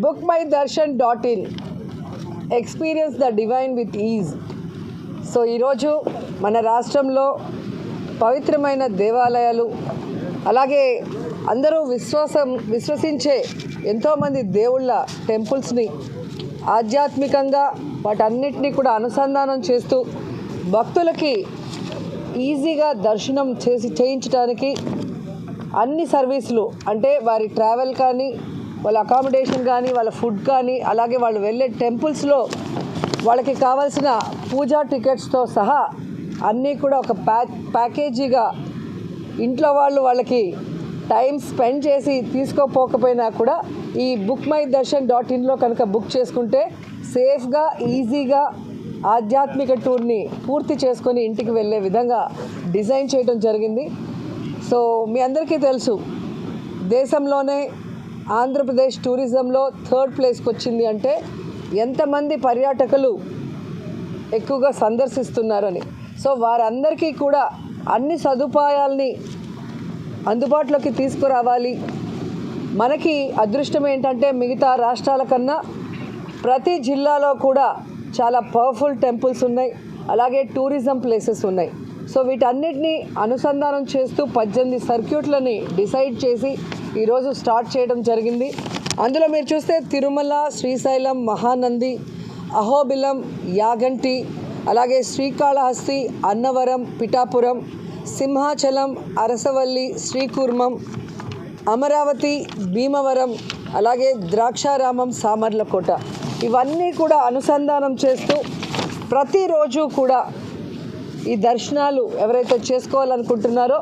Book my Darshan dot in experience the divine with ease so ఈరోజు మన రాష్ట్రంలో పవిత్రమైన దేవాలయాలు అలాగే అందరూ విశ్వాసం విశ్వసించే ఎంతోమంది దేవుళ్ళ టెంపుల్స్ని ఆధ్యాత్మికంగా వాటన్నిటినీ కూడా అనుసంధానం చేస్తూ భక్తులకి ఈజీగా దర్శనం చేసి చేయించడానికి అన్ని సర్వీసులు అంటే వారి ట్రావెల్ కానీ వాళ్ళ అకామిడేషన్ కానీ వాళ్ళ ఫుడ్ కానీ అలాగే వాళ్ళు వెళ్ళే టెంపుల్స్లో వాళ్ళకి కావాల్సిన పూజా టికెట్స్తో సహా అన్నీ కూడా ఒక ప్యా ప్యాకేజీగా ఇంట్లో వాళ్ళు వాళ్ళకి టైం స్పెండ్ చేసి తీసుకోపోకపోయినా కూడా ఈ బుక్ మై దర్శన్ డాట్ ఇన్లో కనుక బుక్ చేసుకుంటే సేఫ్గా ఈజీగా ఆధ్యాత్మిక టూర్ని పూర్తి చేసుకొని ఇంటికి వెళ్ళే విధంగా డిజైన్ చేయడం జరిగింది. సో మీ అందరికీ తెలుసు దేశంలోనే ఆంధ్రప్రదేశ్ టూరిజంలో థర్డ్ ప్లేస్కి వచ్చింది అంటే ఎంతమంది పర్యాటకులు ఎక్కువగా సందర్శిస్తున్నారని. సో వారందరికీ కూడా అన్ని సదుపాయాల్ని అందుబాటులోకి తీసుకురావాలి. మనకి అదృష్టం ఏంటంటే మిగతా రాష్ట్రాల కన్నా ప్రతి జిల్లాలో కూడా చాలా పవర్ఫుల్ టెంపుల్స్ ఉన్నాయి. అలాగే టూరిజం ప్లేసెస్ ఉన్నాయి. సో వీటన్నిటిని అనుసంధానం చేస్తూ పద్దెనిమిది సర్క్యూట్లని డిసైడ్ చేసి ఈరోజు స్టార్ట్ చేయడం జరిగింది. అందులో మీరు చూస్తే తిరుమల శ్రీశైలం మహానంది అహోబిలం యాగంటి అలాగే శ్రీకాళహస్తి అన్నవరం పిఠాపురం సింహాచలం అరసవల్లి శ్రీకూర్మం అమరావతి భీమవరం అలాగే ద్రాక్షారామం సామర్లకోట. ఇవన్నీ కూడా అనుసంధానం చేస్తూ ప్రతిరోజు కూడా ఈ దర్శనాలు ఎవరైతే చేసుకోవాలనుకుంటున్నారో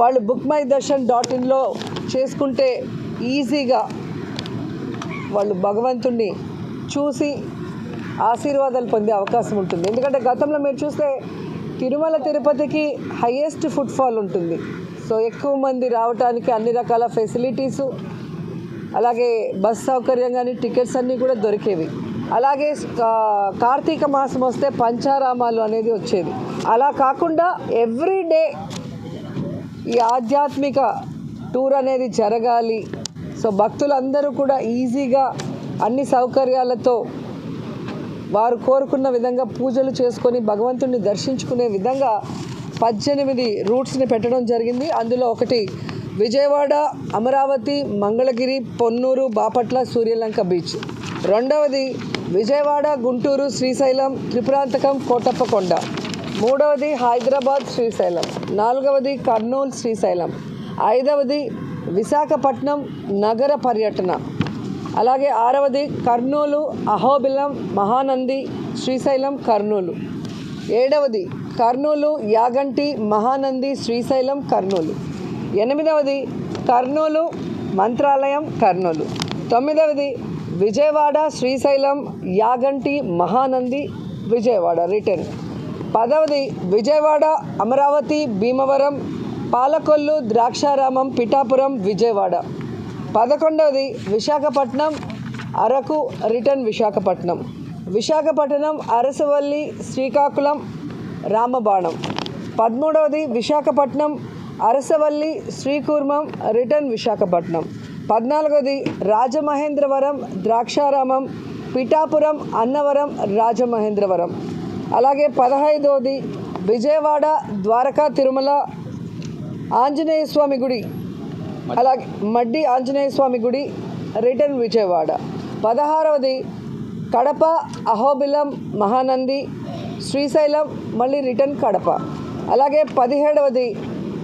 వాళ్ళు బుక్ మై దర్శన్ డాట్ ఇన్లో చేసుకుంటే ఈజీగా వాళ్ళు భగవంతుణ్ణి చూసి ఆశీర్వాదాలు పొందే అవకాశం ఉంటుంది. ఎందుకంటే గతంలో మీరు చూస్తే తిరుమల తిరుపతికి హయ్యెస్ట్ ఫుట్ఫాల్ ఉంటుంది. సో ఎక్కువ మంది రావడానికి అన్ని రకాల ఫెసిలిటీసు అలాగే బస్ సౌకర్యం కానీ టికెట్స్ అన్నీ కూడా దొరికేవి. అలాగే కా- కార్తీక మాసం వస్తే పంచారామాలు అనేది వచ్చేది అలా కాకుండా ఎవ్రీ డే ఈ ఆధ్యాత్మిక టూర్ అనేది జరగాలి. సో భక్తులందరూ కూడా ఈజీగా అన్ని సౌకర్యాలతో వారు కోరుకున్న విధంగా పూజలు చేసుకొని భగవంతుడిని దర్శించుకునే విధంగా పద్దెనిమిది రూట్స్ని పెట్టడం జరిగింది. అందులో ఒకటి విజయవాడ అమరావతి మంగళగిరి పొన్నూరు బాపట్ల సూర్యలంక బీచ్. రెండవది విజయవాడ గుంటూరు శ్రీశైలం త్రిపురాంతకం కోటప్పకొండ. మూడవది హైదరాబాద్ శ్రీశైలం. నాలుగవది కర్నూలు శ్రీశైలం. ఐదవది విశాఖపట్నం నగర పర్యటన. అలాగే ఆరవది కర్నూలు అహోబిలం మహానంది శ్రీశైలం కర్నూలు. ఏడవది కర్నూలు యాగంటి మహానంది శ్రీశైలం కర్నూలు. ఎనిమిదవది కర్నూలు మంత్రాలయం కర్నూలు. తొమ్మిదవది విజయవాడ శ్రీశైలం యాగంటి మహానంది విజయవాడ రిటర్న్. పదవది విజయవాడ అమరావతి భీమవరం పాలకొల్లు ద్రాక్షారామం పిఠాపురం విజయవాడ. పదకొండవది విశాఖపట్నం అరకు రిటర్న్ విశాఖపట్నం. విశాఖపట్నం అరసవల్లి శ్రీకాకుళం రామబాణం. పదమూడవది విశాఖపట్నం అరసవల్లి శ్రీకూర్మం రిటర్న్ విశాఖపట్నం. పద్నాలుగవది రాజమహేంద్రవరం ద్రాక్షారామం పిఠాపురం అన్నవరం రాజమహేంద్రవరం. అలాగే పదహైదవది విజయవాడ ద్వారకా తిరుమల ఆంజనేయ స్వామి గుడి అలాగే మడ్డి ఆంజనేయ స్వామి గుడి రిటర్న్ విజయవాడ. పదహారవది కడప అహోబిలం మహానంది శ్రీశైలం మళ్ళీ రిటర్న్ కడప. అలాగే పదిహేడవది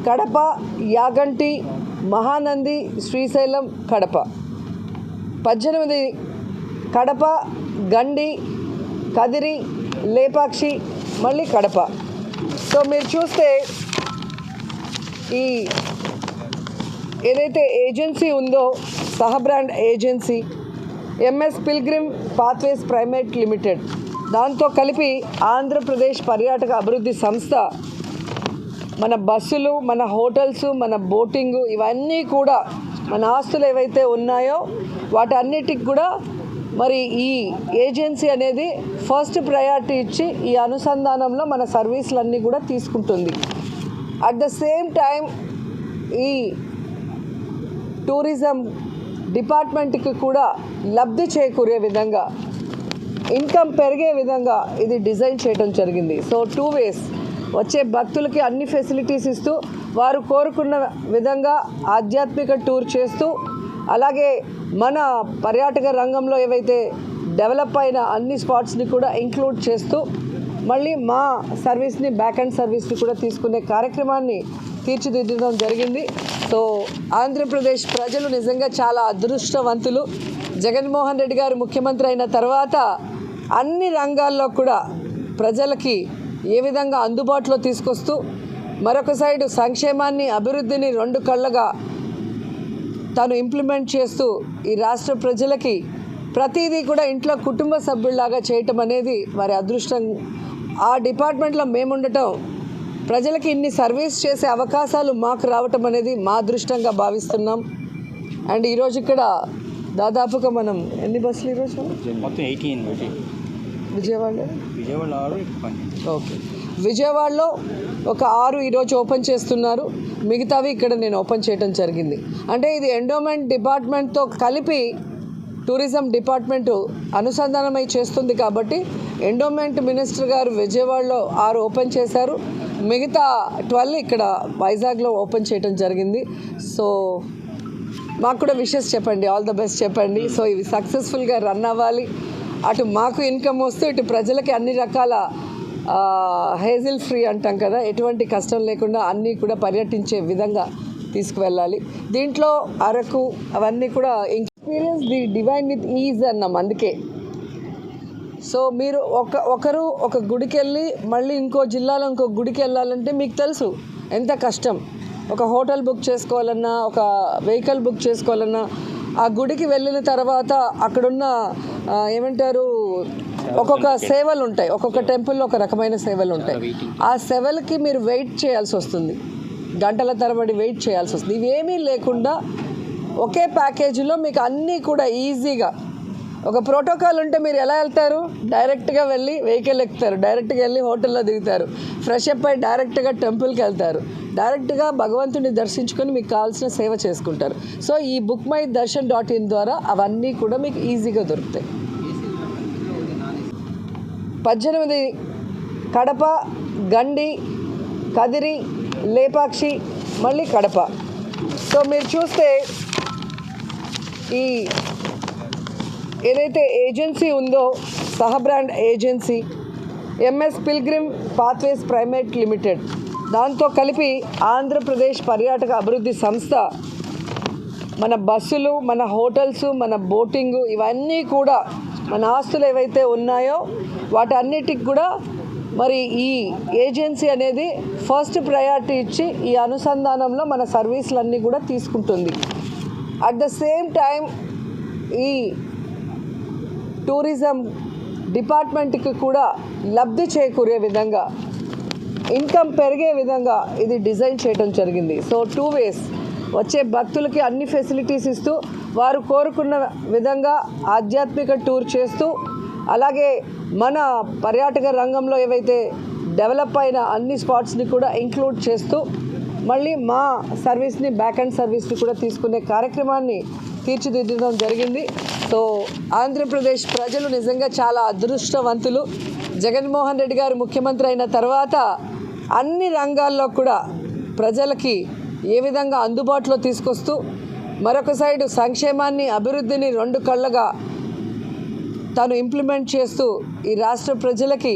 కడప యాగంటి మహానంది శ్రీశైలం కడప. పద్దెనిమిది కడప గండి కదిరి లేపాక్షి మళ్ళీ కడప. సో మీరు చూస్తే ఈ ఏదైతే ఏజెన్సీ ఉందో సహ brand agency MS pilgrim pathways private limited దాంతో కలిపి ఆంధ్రప్రదేశ్ పర్యాటక అభివృద్ధి సంస్థ మన బస్సులు మన హోటల్స్ మన బోటింగ్ ఇవన్నీ కూడా మన ఆస్తులు ఏవైతే ఉన్నాయో వాటన్నిటికి కూడా మరి ఈ ఏజెన్సీ అనేది ఫస్ట్ ప్రయారిటీ ఇచ్చి ఈ అనుసంధానంలో మన సర్వీసులన్నీ కూడా తీసుకుంటుంది. అట్ ద సేమ్ టైం ఈ టూరిజం డిపార్ట్మెంట్కి కూడా లబ్ధి చేకూరే విధంగా ఇన్కమ్ పెరిగే విధంగా ఇది డిజైన్ చేయడం జరిగింది. సో టూ వేస్ వచ్చే భక్తులకి అన్ని ఫెసిలిటీస్ ఇస్తూ వారు కోరుకున్న విధంగా ఆధ్యాత్మిక టూర్ చేస్తూ అలాగే మన పర్యాటక రంగంలో ఏవైతే డెవలప్ అయిన అన్ని స్పాట్స్ని కూడా ఇంక్లూడ్ చేస్తూ మళ్ళీ మా సర్వీస్ని బ్యాక్ అండ్ సర్వీస్ని కూడా తీసుకునే కార్యక్రమాన్ని తీర్చిదిద్దడం జరిగింది. సో ఆంధ్రప్రదేశ్ ప్రజలు నిజంగా చాలా అదృష్టవంతులు. జగన్మోహన్ రెడ్డి గారు ముఖ్యమంత్రి అయిన తర్వాత అన్ని రంగాల్లో కూడా ప్రజలకి ఏ విధంగా అందుబాటులో తీసుకొస్తూ మరొక సైడు సంక్షేమాన్ని అభివృద్ధిని రెండు కళ్ళగా తాను ఇంప్లిమెంట్ చేస్తూ ఈ రాష్ట్ర ప్రజలకి ప్రతిదీ కూడా ఇంట్లో కుటుంబ సభ్యుల్లాగా చేయటం అనేది వారి అదృష్టం. ఆ డిపార్ట్మెంట్లో మేముండటం ప్రజలకి ఇన్ని సర్వీస్ చేసే అవకాశాలు మాకు రావటం అనేది మా అదృష్టంగా భావిస్తున్నాం. అండ్ ఈరోజు ఇక్కడ దాదాపుగా మనం ఎన్ని బస్సులు ఈరోజు మొత్తం ఎయిటీన్ విజయవాడ ఓకే. విజయవాడలో ఒక ఆరు ఈరోజు ఓపెన్ చేస్తున్నారు. మిగతావి ఇక్కడ నేను ఓపెన్ చేయడం జరిగింది. అంటే ఇది ఎండోమెంట్ డిపార్ట్మెంట్తో కలిపి టూరిజం డిపార్ట్మెంటు అనుసంధానమై చేస్తుంది కాబట్టి ఎండోమెంట్ మినిస్టర్ గారు విజయవాడలో ఆరు ఓపెన్ చేశారు. మిగతా ట్వెల్వ్ ఇక్కడ వైజాగ్లో ఓపెన్ చేయడం జరిగింది. సో మాకు కూడా విషెస్ చెప్పండి. ఆల్ ద బెస్ట్ చెప్పండి. సో ఇవి సక్సెస్ఫుల్గా రన్ అవ్వాలి. అటు మాకు ఇన్కమ్ వస్తే ఇటు ప్రజలకి అన్ని రకాల హేజిల్ ఫ్రీ అంటాం కదా. ఎటువంటి కష్టం లేకుండా అన్నీ కూడా పర్యటించే విధంగా తీసుకువెళ్ళాలి. దీంట్లో అరకు అవన్నీ కూడా experience the divine with ease అన్నాం అందుకే. సో మీరు ఒక ఒకరు ఒక గుడికి వెళ్ళి మళ్ళీ ఇంకో జిల్లాలో ఇంకో గుడికి వెళ్ళాలంటే మీకు తెలుసు ఎంత కష్టం. ఒక హోటల్ బుక్ చేసుకోవాలన్నా ఒక వెహికల్ బుక్ చేసుకోవాలన్నా ఆ గుడికి వెళ్ళిన తర్వాత అక్కడున్న ఏమంటారు ఒక్కొక్క సేవలు ఉంటాయి ఒక్కొక్క టెంపుల్లో ఒక రకమైన సేవలు ఉంటాయి ఆ సేవలకి మీరు వెయిట్ చేయాల్సి వస్తుంది. గంటల తరబడి వెయిట్ చేయాల్సి వస్తుంది. ఇవేమీ లేకుండా ఒకే ప్యాకేజీలో మీకు అన్నీ కూడా ఈజీగా. ఒక ప్రోటోకాల్ ఉంటే మీరు ఎలా వెళ్తారు? డైరెక్ట్గా వెళ్ళి వెహికల్ ఎక్కుతారు. డైరెక్ట్గా వెళ్ళి హోటల్లో దిగుతారు. ఫ్రెష్ అప్ అయి డైరెక్ట్గా టెంపుల్కి వెళ్తారు. డైరెక్ట్గా భగవంతుని దర్శించుకొని మీకు కావాల్సిన సేవ చేసుకుంటారు. సో ఈ book my Darshan dot in ద్వారా అవన్నీ కూడా మీకు ఈజీగా దొరుకుతాయి. పద్దెనిమిది కడప గండి కదిరి లేపాక్షి మళ్ళీ కడప. సో మీరు చూస్తే ఈ ఏదైతే ఏజెన్సీ ఉందో సహ brand agency MS pilgrim pathways private limited దాంతో కలిపి ఆంధ్రప్రదేశ్ పర్యాటక అభివృద్ధి సంస్థ మన బస్సులు మన హోటల్స్ మన బోటింగ్ ఇవన్నీ కూడా మన ఆస్తులు ఏవైతే ఉన్నాయో వాటన్నిటికి కూడా మరి ఈ ఏజెన్సీ అనేది ఫస్ట్ ప్రయారిటీ ఇచ్చి ఈ అనుసంధానంలో మన సర్వీసులన్నీ కూడా తీసుకుంటుంది. అట్ ద సేమ్ టైం ఈ టూరిజం డిపార్ట్మెంట్కి కూడా లబ్ధి చేకూరే విధంగా ఇన్కమ్ పెరిగే విధంగా ఇది డిజైన్ చేయడం జరిగింది. సో టూ వేస్ వచ్చే భక్తులకి అన్ని ఫెసిలిటీస్ ఇస్తూ వారు కోరుకున్న విధంగా ఆధ్యాత్మిక టూర్ చేస్తూ అలాగే మన పర్యాటక రంగంలో ఏవైతే డెవలప్ అయిన అన్ని స్పాట్స్ని కూడా ఇంక్లూడ్ చేస్తూ మళ్ళీ మా సర్వీస్ని బ్యాక్ అండ్ సర్వీస్ని కూడా తీసుకునే కార్యక్రమాన్ని తీర్చిదిద్దడం జరిగింది. సో ఆంధ్రప్రదేశ్ ప్రజలు నిజంగా చాలా అదృష్టవంతులు. జగన్మోహన్ రెడ్డి గారు ముఖ్యమంత్రి అయిన తర్వాత అన్ని రంగాల్లో కూడా ప్రజలకి ఏ విధంగా అందుబాటులో తీసుకొస్తూ మరొక సైడు సంక్షేమాన్ని అభివృద్ధిని రెండు కళ్ళగా తాను ఇంప్లిమెంట్ చేస్తూ ఈ రాష్ట్ర ప్రజలకి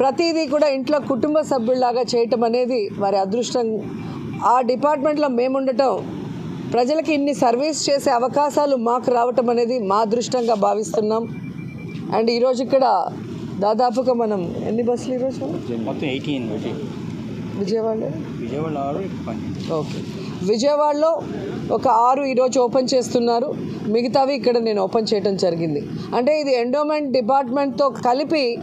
ప్రతిదీ కూడా ఇంట్లో కుటుంబ సభ్యుల్లాగా చేయటం అనేది వారి అదృష్టం. ఆ డిపార్ట్మెంట్లో మేముండటం ప్రజలకి ఇన్ని సర్వీస్ చేసే అవకాశాలు మాకు రావటం అనేది మా అదృష్టంగా భావిస్తున్నాం. అండ్ ఈరోజు ఇక్కడ దాదాపుగా మనం ఎన్ని బస్సులు ఈరోజు మొత్తం ఎయిటీన్ విజయవాడ? ఓకే. విజయవాడలో ఒక ఆరు ఈరోజు ఓపెన్ చేస్తున్నారు. మిగతావి ఇక్కడ నేను ఓపెన్ చేయడం జరిగింది. అంటే ఇది ఎండోమెంట్ డిపార్ట్మెంట్తో కలిపి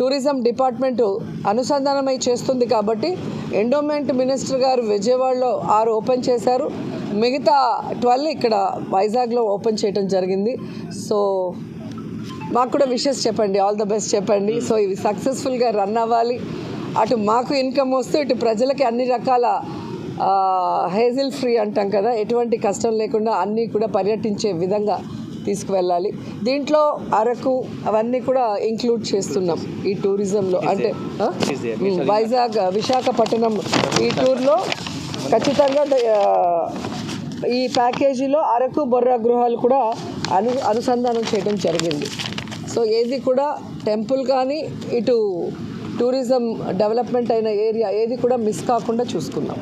టూరిజం డిపార్ట్మెంటు అనుసంధానమై చేస్తుంది కాబట్టి ఎండోమెంట్ మినిస్టర్ గారు విజయవాడలో ఆరు ఓపెన్ చేశారు. మిగతా ట్వెల్వ్ ఇక్కడ వైజాగ్లో ఓపెన్ చేయడం జరిగింది. సో మాకు కూడా విషెస్ చెప్పండి. ఆల్ ద బెస్ట్ చెప్పండి. సో ఇవి సక్సెస్ఫుల్గా రన్ అవ్వాలి. అటు మాకు ఇన్కమ్ వస్తే ఇటు ప్రజలకి అన్ని రకాల హేజిల్ ఫ్రీ అంటాం కదా. ఎటువంటి కష్టం లేకుండా అన్నీ కూడా పర్యటించే విధంగా తీసుకువెళ్ళాలి. దీంట్లో అరకు అవన్నీ కూడా ఇంక్లూడ్ చేస్తున్నాం ఈ టూరిజంలో. అంటే వైజాగ్ విశాఖపట్నం ఈ టూర్లో ఖచ్చితంగా ఈ ప్యాకేజీలో అరకు బొర్రా గృహాలు కూడా అను అనుసంధానం చేయడం జరిగింది. సో ఏది కూడా టెంపుల్ కానీ ఇటు టూరిజం డెవలప్మెంట్ అయిన ఏరియా ఏది కూడా మిస్ కాకుండా చూసుకున్నాం.